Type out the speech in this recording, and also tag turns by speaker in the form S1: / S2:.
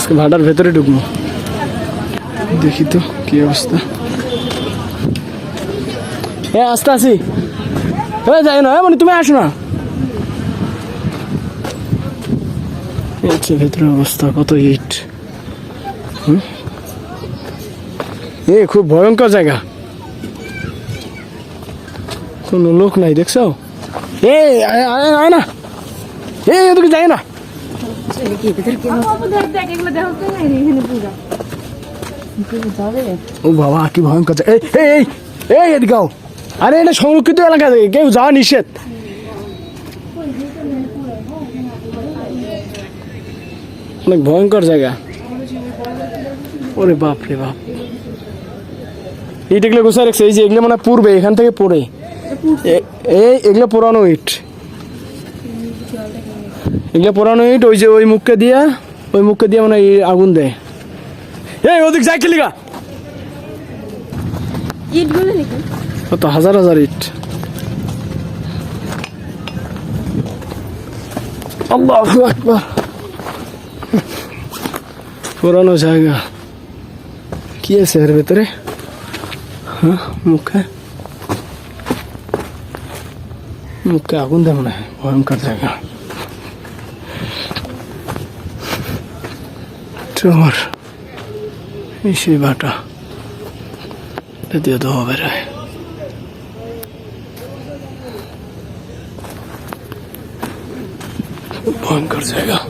S1: আজকে ভাটার ভেতরে ঢুকবো। দেখি তো কি অবস্থা। হ্যাঁ আস্তে আসি হয়ে যাই না। মানে তুমি আসো না। হচ্ছে ভেতরে অবস্থা, কত হুম? এ, খুব ভয়ঙ্কর জায়গা। কোনো লোক নাই, দেখছ? এই আয়, আয়- আয় না। ও বাবা, কি ভয়ঙ্কর এই এই আরে, এটা সংরক্ষিত এলাকা কেউ যাওয়া নিষেধ। অনেক ভয়ঙ্কর জায়গা। ওরে বাপ রে বাপ। ইট এগুলো গোছায় রাখছে, এই যে এগুলো মানে পূর্বে এখান থেকে পড়ে। এই, এগুলো পুরানো ইট। এগুলো পুরানো ইট ওই যে ওই মুখকে দিয়া ওই মুখকে দিয়ে মানে আগুন দেয়। এই ওদিক যাই খেলিগা।
S2: ইটগুলো
S1: কত হাজার হাজার ইট। আল্লাহ আকবার। পুরানো জায়গা। কি আছে এর ভেতরে? হ্যাঁ মুখে? মুখে আগুন দেয় মনে হয় ভয়ঙ্কর জায়গা। চোর, এই সেই বাটা। দিয়ে ধোয়া বেরোয় ভয়ঙ্কর জায়গা।